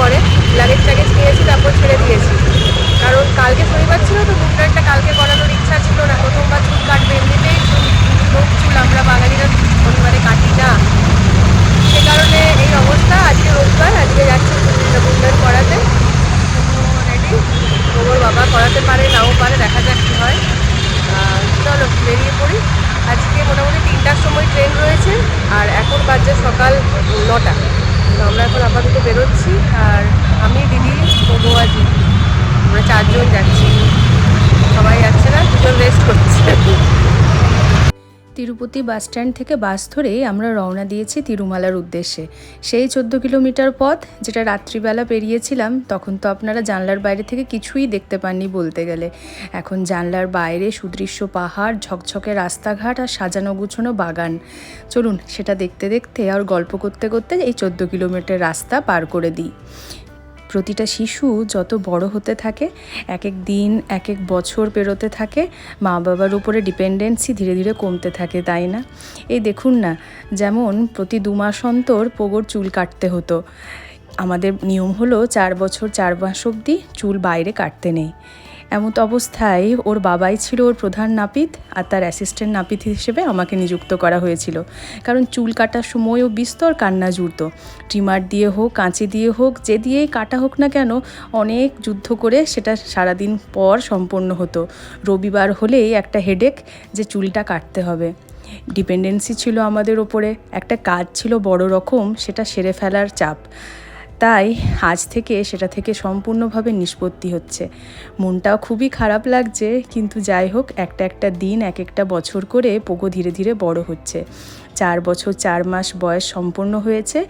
পরে লাগেজ টাগেজ নিয়েছি, তারপর ছেড়ে দিয়েছি। কারণ কালকে শনিবার ছিল তো মুখটা কালকে করানোর ইচ্ছা ছিল না। প্রথমবার চুল কাটবে, এমনিতেই চুল চুল আমরা বাঙালিরা শনিবারে কাটি না। সে কারণে এই অবস্থা, আজকে রোববার, আজকে যাচ্ছি মুন্ডন করাতে। রেডি ওর বাবা করাতে পারে, নাও পারে, দেখা যাক কী হয়। চলো, বেরিয়ে পড়ি। আজকে মোটামুটি তিনটার সময় ট্রেন রয়েছে, আর এখন বাজে সকাল নটা। তো আমরা এখন আপাতত বেরোচ্ছি আর আমি, দিদি ববু আর দিদি। আমরা চারজন যাচ্ছি। সবাই যাচ্ছে না, দুজন রেস্ট করছে। তিরুপতি বাস স্ট্যান্ড থেকে বাস ধরে আমরা রওনা দিয়েছি তিরুমালার উদ্দেশ্যে। সেই চোদ্দ কিলোমিটার পথ যেটা রাত্রিবেলা পেরিয়েছিলাম, তখন তো আপনারা জানলার বাইরে থেকে কিছুই দেখতে পাননি বলতে গেলে। এখন জানলার বাইরে সুদৃশ্য পাহাড়, ঝকঝকে রাস্তাঘাট আর সাজানো গুছানো বাগান। চলুন সেটা দেখতে দেখতে আর গল্প করতে করতে এই চোদ্দ কিলোমিটার রাস্তা পার করে দিই। প্রতিটা শিশু যত বড় হতে থাকে, এক এক দিন, এক এক বছর পেরোতে থাকে, মা বাবার উপরে ডিপেন্ডেন্সি ধীরে ধীরে কমতে থাকে, তাই না? এই দেখুন না, যেমন প্রতি দু মাস অন্তর পোগোর চুল কাটতে হতো। আমাদের নিয়ম হলো চার বছর, চার মাস অবধি চুল বাইরে কাটতে নেই। এমত অবস্থায় ওর বাবাই ছিল ওর প্রধান নাপিত আর তার অ্যাসিস্ট্যান্ট নাপিত হিসেবে আমাকে নিযুক্ত করা হয়েছিল। কারণ চুল কাটার সময় ও বিস্তর কান্না জুড়ত। ট্রিমার দিয়ে হোক, কাঁচি দিয়ে হোক, যে দিয়েই কাটা হোক না কেন অনেক যুদ্ধ করে সেটা সারাদিন পর সম্পন্ন হতো। রবিবার হলেই একটা হেডেক যে চুলটা কাটতে হবে। ডিপেন্ডেন্সি ছিল আমাদের ওপরে। একটা কাজ ছিল বড় রকম, সেটা সেরে ফেলার চাপ। তাই আজ থেকে সেটা থেকে সম্পূর্ণভাবে নিষ্পত্তি হচ্ছে। মনটাও খুবই খারাপ লাগছে, কিন্তু যাই হোক, একটা একটা দিন, এক একটা বছর করে পোগো ধীরে ধীরে বড় হচ্ছে। চার বছর, চার মাস বয়স সম্পূর্ণ হয়েছে।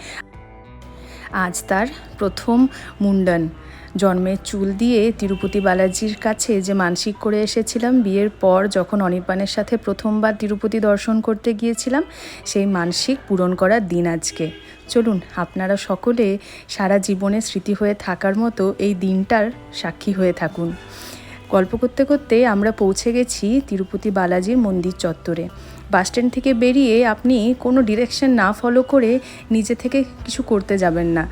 আজ তার প্রথম মুন্ডন। জন্মের চুল দিয়ে তিরুপতি বালাজির কাছে যে মানসিক করে এসেছিলাম, বিয়ের পর যখন অনির্বাণের সাথে প্রথমবার তিরুপতি দর্শন করতে গিয়েছিলাম, সেই মানসিক পূরণ করার দিন আজকে। চলুন, আপনারা সকলে সারা জীবনে স্মৃতি হয়ে থাকার মতো এই দিনটার সাক্ষী হয়ে থাকুন। গল্প করতে করতে আমরা পৌঁছে গেছি তিরুপতি বালাজির মন্দির চত্বরে। বাস স্ট্যান্ড থেকে বেরিয়ে আপনি কোনো ডিরেকশন না ফলো করে নিজে থেকে কিছু করতে যাবেন না।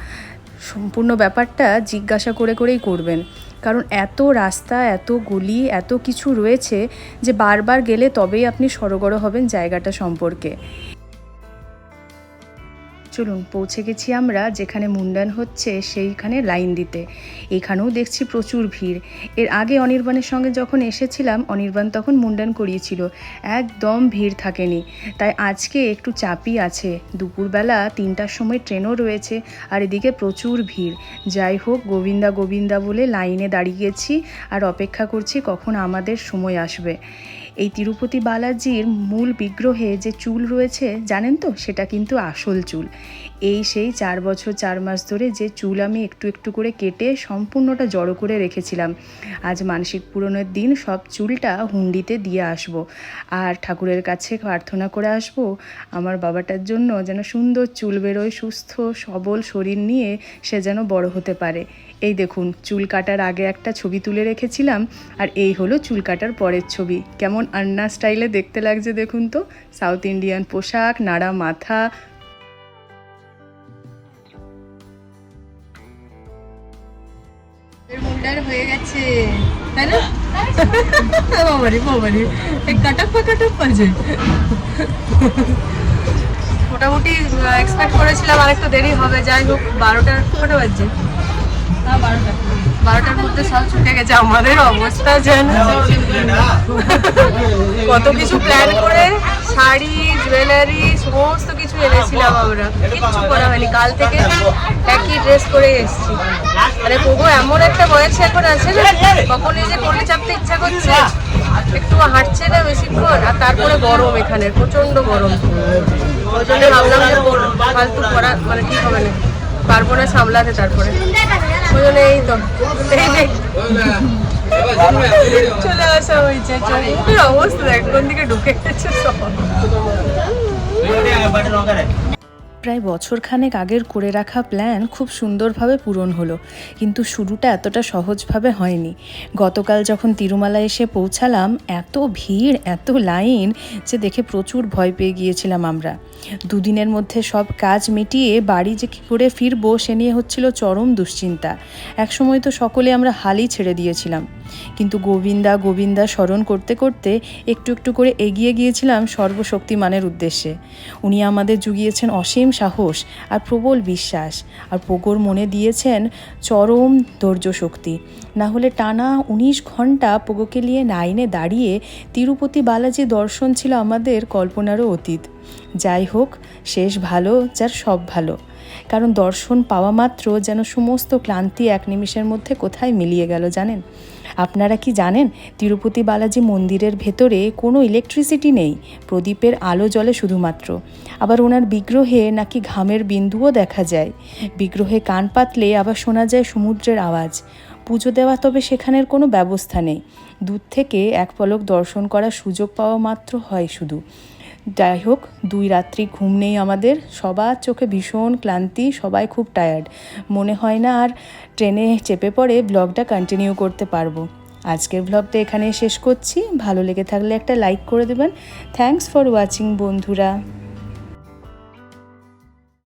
সম্পূর্ণ ব্যাপারটা জিজ্ঞাসা করে করেই করবেন। কারণ এত রাস্তা, এত গলি, এত কিছু রয়েছে যে বারবার গেলে তবেই আপনি সরগড় হবেন জায়গাটা সম্পর্কে। চলুন পৌঁছে গেছি আমরা, যেখানে মুন্ডান হচ্ছে সেইখানে লাইন দিতে। এখানেও দেখছি প্রচুর ভিড়। এর আগে অনির্বাণের সঙ্গে যখন এসেছিলাম, অনির্বাণ তখন মুন্ডান করিয়েছিল। একদম ভিড় থাকেনি। তাই আজকে একটু চাপই আছে। দুপুরবেলা তিনটার সময় ট্রেনও রয়েছে আর এদিকে প্রচুর ভিড়। যাই হোক, গোবিন্দা গোবিন্দা বলে লাইনে দাঁড়িয়েছি আর অপেক্ষা করছি কখন আমাদের সময় আসবে। এই তিরুপতি বালাজির মূল বিগ্রহে যে চুল রয়েছে, জানেন তো? সেটা কিন্তু আসল চুল। এই সেই চার বছর, চার মাস ধরে যে চুল আমি একটু একটু করে কেটে সম্পূর্ণটা জড়ো করে রেখেছিলাম। আজ মানসিক পূরণের দিন সব চুলটা হুন্ডিতে দিয়ে আসব। আর ঠাকুরের কাছে প্রার্থনা করে আসব, আমার বাবাটার জন্য যেন সুন্দর চুল বেরোয়, সুস্থ, সবল শরীর নিয়ে সে যেন বড় হতে পারে। এই দেখুন, চুল কাটার আগে একটা ছবি তুলে রেখেছিলাম, আর এই হলো চুল কাটার পরের ছবি। কেমন আন্না স্টাইলে দেখতে লাগছে দেখুন তো। সাউথ ইন্ডিয়ান পোশাক, নাড়া মাথা। হয়ে গেছে। তাই না? বাবারি বাবারি। মোটামুটি এক্সপেক্ট করেছিলাম আর একটু দেরি হবে। যাই হোক বারোটার কটা বাজছে? বারোটার মধ্যে সব ছুটে গেছে, আমাদের অবস্থা যেন। কত কিছু প্ল্যান করে, শাড়ি জুয়েলারি সমস্ত কিছু এনেছিলাম আমরা। কিচ্ছু করা হয়নি। কাল থেকে একই ড্রেস করে এসেছি। মানে প্রভু, এমন একটা বয়সে এখন আছে না কখন যে কোলে চাপতে ইচ্ছা করছে, একটু হাঁটছে না বেশিক্ষণ, আর তারপরে গরম এখানে প্রচণ্ড গরম। ভাবলাম যে ফালতু করা মানে ঠিক হবে না। পারব না সামলাতে তারপরে। ওই জন্য এই তো। চলে আসা হয়েছে অবস্থা দেখ, কোন দিকে ঢুকে গেছে সব। প্রায় বছরখানেক আগের করে রাখা প্ল্যান খুব সুন্দরভাবে পূরণ হলো। কিন্তু শুরুটা এতটা সহজভাবে হয়নি। গতকাল যখন তিরুমালা এসে পৌঁছালাম, এত ভিড়, এত লাইন যে দেখে প্রচুর ভয় পেয়ে গিয়েছিলাম আমরা। দুদিনের মধ্যে সব কাজ মিটিয়ে বাড়ি যে কী করে ফিরবো সে নিয়ে হচ্ছিল চরম দুশ্চিন্তা। একসময় তো সকলে আমরা হালই ছেড়ে দিয়েছিলাম। কিন্তু গোবিন্দা গোবিন্দা স্মরণ করতে করতে একটু একটু করে এগিয়ে গিয়েছিলাম সর্বশক্তিমানের উদ্দেশ্যে। উনি আমাদের জুগিয়েছেন অসীম সাহস আর প্রবল বিশ্বাস আর পোগোর মনে দিয়েছেন চরম ধৈর্য শক্তি। না হলে টানা উনিশ ঘণ্টা পোগোকে নিয়ে লাইনে দাঁড়িয়ে তিরুপতি বালাজি দর্শন ছিল আমাদের কল্পনারও অতীত। যাই হোক, শেষ ভালো যার সব ভালো। কারণ দর্শন পাওয়া মাত্র যেন সমস্ত ক্লান্তি এক নিমিষের মধ্যে কোথায় মিলিয়ে গেল জানেন? আপনারা কি জানেন, তিরুপতি বালাজি মন্দিরের ভেতরে কোনো ইলেকট্রিসিটি নেই, প্রদীপের আলো জ্বলে শুধুমাত্র। আবার ওনার বিগ্রহে নাকি ঘামের বিন্দুও দেখা যায়। বিগ্রহে কান পাতলে আবার শোনা যায় সমুদ্রের আওয়াজ। পুজো দেওয়া তবে সেখানের কোনো ব্যবস্থা নেই। দূর থেকে এক পলক দর্শন করার সুযোগ পাওয়া মাত্র হয় শুধু। যাই হোক, দুই রাত্রি ঘুম নেই আমাদের। সবার চোখে ভীষণ ক্লান্তি, সবাই খুব টায়ার্ড মনে হয় না আর ট্রেনে চেপে পড়ে ব্লগটা কন্টিনিউ করতে পারব। আজকের ব্লগটা এখানে শেষ করছি। ভালো লেগে থাকলে একটা লাইক করে দেবেন। থ্যাংকস ফর ওয়াচিং বন্ধুরা।